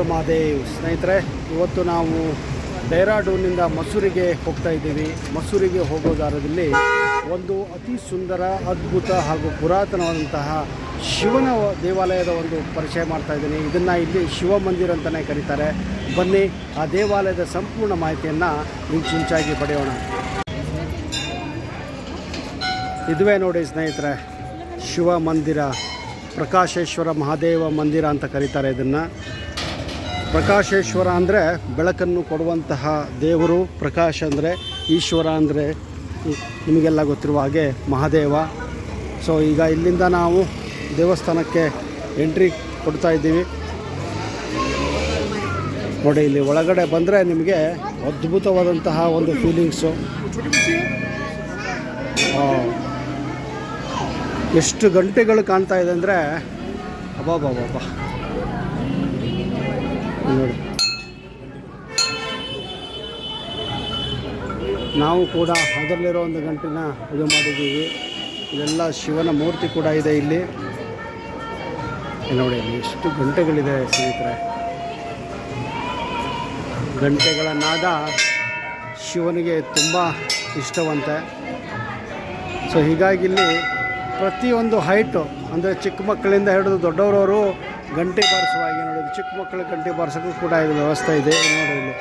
ಮಹಾದೇವ್ ಸ್ನೇಹಿತರೆ, ಇವತ್ತು ನಾವು ಡೆಹ್ರಾಡೂನಿಂದ ಮಸೂರಿಗೆ ಹೋಗ್ತಾ ಇದ್ದೀವಿ. ಮಸೂರಿಗೆ ಹೋಗೋ ದಾರದಲ್ಲಿ ಒಂದು ಅತಿ ಸುಂದರ, ಅದ್ಭುತ ಹಾಗೂ ಪುರಾತನವಾದಂತಹ ಶಿವನ ದೇವಾಲಯದ ಒಂದು ಪರಿಚಯ ಮಾಡ್ತಾ ಇದ್ದೀನಿ. ಇದನ್ನು ಇಲ್ಲಿ ಶಿವ ಮಂದಿರ ಅಂತಲೇ ಕರೀತಾರೆ. ಬನ್ನಿ, ಆ ದೇವಾಲಯದ ಸಂಪೂರ್ಣ ಮಾಹಿತಿಯನ್ನು ಇಂಚಿಂಚಾಗಿ ಪಡೆಯೋಣ. ಇದುವೇ ನೋಡಿ ಸ್ನೇಹಿತರೆ, ಶಿವ ಮಂದಿರ, ಪ್ರಕಾಶೇಶ್ವರ ಮಹಾದೇವ ಮಂದಿರ ಅಂತ ಕರೀತಾರೆ ಇದನ್ನು. ಪ್ರಕಾಶೇಶ್ವರ ಅಂದರೆ ಬೆಳಕನ್ನು ಕೊಡುವಂತಹ ದೇವರು. ಪ್ರಕಾಶ ಅಂದರೆ ಈಶ್ವರ ಅಂದರೆ ನಿಮಗೆಲ್ಲ ಗೊತ್ತಿರುವ ಹಾಗೆ ಮಹಾದೇವ. ಸೊ ಈಗ ಇಲ್ಲಿಂದ ನಾವು ದೇವಸ್ಥಾನಕ್ಕೆ ಎಂಟ್ರಿ ಕೊಡ್ತಾ ಇದ್ದೀವಿ. ನೋಡಿ, ಇಲ್ಲಿ ಒಳಗಡೆ ಬಂದರೆ ನಿಮಗೆ ಅದ್ಭುತವಾದಂತಹ ಒಂದು ಫೀಲಿಂಗ್ಸು ಎಷ್ಟು ಗಂಟೆಗಳು ಕಾಣ್ತಾ ಇದೆ ಅಂದರೆ ಅಬ್ಬಾಬಾಬಾಬಾ ನೋಡಿ. ನಾವು ಕೂಡ ಅದರಲ್ಲಿರೋ ಒಂದು ಗಂಟಿನ ಇದು ಮಾಡಿದ್ದೀವಿ. ಇದೆಲ್ಲ ಶಿವನ ಮೂರ್ತಿ ಕೂಡ ಇದೆ ಇಲ್ಲಿ. ನೋಡಿ, ಎಷ್ಟು ಗಂಟೆಗಳಿದೆ ಸ್ನೇಹಿತರೆ. ಗಂಟೆಗಳ ನಾದ ಶಿವನಿಗೆ ತುಂಬ ಇಷ್ಟವಂತೆ. ಸೊ ಹೀಗಾಗಿ ಇಲ್ಲಿ ಪ್ರತಿಯೊಂದು ಹೈಟು ಅಂದರೆ ಚಿಕ್ಕ ಮಕ್ಕಳಿಂದ ಹಿಡಿದು ದೊಡ್ಡವರವರು ಗಂಟೆ ಬಾರಿಸುವ ಹಾಗೆ ನೋಡಿ ಚಿಕ್ಕ ಮಕ್ಕಳು ಗಂಟೆ ಬಾರಿಸೋಕ್ಕೂ ಕೂಡ ಇದು ವ್ಯವಸ್ಥೆ ಇದೆ ನೋಡಿ ಇಲ್ಲಿ.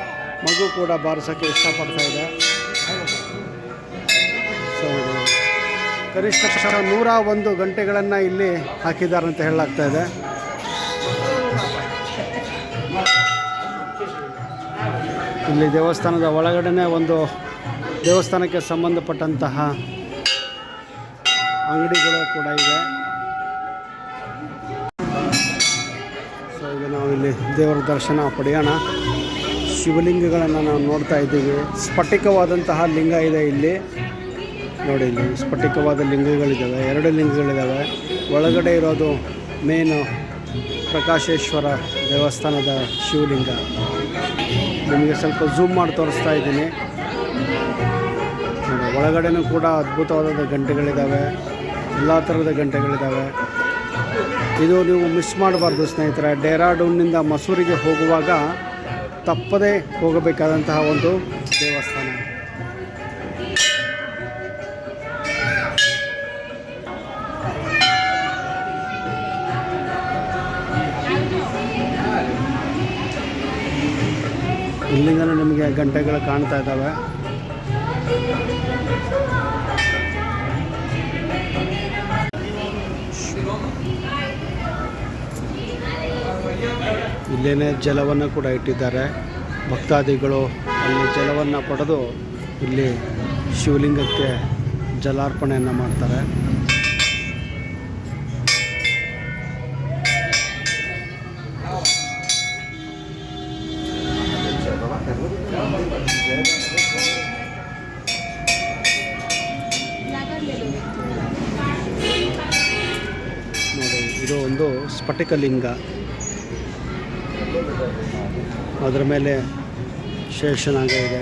ಮಗು ಕೂಡ ಬಾರಿಸೋಕ್ಕೆ ಇಷ್ಟಪಡ್ತಾ ಇದೆ. ಸೊ ಕನಿಷ್ಠ ಪಕ್ಷ ನೂರ ಒಂದು ಗಂಟೆಗಳನ್ನು ಇಲ್ಲಿ ಹಾಕಿದ್ದಾರೆ ಅಂತ ಹೇಳಲಾಗ್ತಾ ಇದೆ. ಇಲ್ಲಿ ದೇವಸ್ಥಾನದ ಒಳಗಡೆನೇ ಒಂದು ದೇವಸ್ಥಾನಕ್ಕೆ ಸಂಬಂಧಪಟ್ಟಂತಹ ಅಂಗಡಿಗಳು ಕೂಡ ಇದೆ. ಸೊ ಈಗ ನಾವು ಇಲ್ಲಿ ದೇವರ ದರ್ಶನ ಪಡೆಯೋಣ. ಶಿವಲಿಂಗಗಳನ್ನು ನಾವು ನೋಡ್ತಾ ಇದ್ದೀವಿ. ಸ್ಫಟಿಕವಾದಂತಹ ಲಿಂಗ ಇದೆ ಇಲ್ಲಿ. ನೋಡಿ, ಇಲ್ಲಿ ಸ್ಫಟಿಕವಾದ ಲಿಂಗಗಳಿದ್ದಾವೆ ಎರಡು ಲಿಂಗಗಳಿದ್ದಾವೆ ಒಳಗಡೆ ಇರೋದು ಮೇನು ಪ್ರಕಾಶೇಶ್ವರ ದೇವಸ್ಥಾನದ ಶಿವಲಿಂಗ. ನಿಮಗೆ ಸ್ವಲ್ಪ ಝೂಮ್ ಮಾಡಿ ತೋರಿಸ್ತಾ ಇದ್ದೀನಿ. ಒಳಗಡೆನೂ ಕೂಡ ಅದ್ಭುತವಾದ ಗಂಟೆಗಳಿದ್ದಾವೆ ಎಲ್ಲ ಥರದ ಗಂಟೆಗಳಿದ್ದಾವೆ. ಇದು ನೀವು ಮಿಸ್ ಮಾಡಬಾರ್ದು ಸ್ನೇಹಿತರೆ. ಡೆಹ್ರಾಡೂನ್ನಿಂದ ಮಸೂರಿಗೆ ಹೋಗುವಾಗ ತಪ್ಪದೇ ಹೋಗಬೇಕಾದಂತಹ ಒಂದು ದೇವಸ್ಥಾನ. ಇಲ್ಲಿಂದಲೂ ನಿಮಗೆ ಗಂಟೆಗಳು ಕಾಣ್ತಾ ಇದ್ದಾವೆ. ಇಲ್ಲೇನೆ ಜಲವನ್ನು ಕೂಡ ಇಟ್ಟಿದ್ದಾರೆ. ಭಕ್ತಾದಿಗಳು ಅಲ್ಲಿ ಜಲವನ್ನು ಪಡೆದು ಇಲ್ಲಿ ಶಿವಲಿಂಗಕ್ಕೆ ಜಲಾರ್ಪಣೆಯನ್ನು ಮಾಡ್ತಾರೆ. ನೋಡಿ, ಇದು ಒಂದು ಸ್ಫಟಿಕಲಿಂಗ. ಅದರ ಮೇಲೆ ಶೇಷನಾಗ ಇದೆ.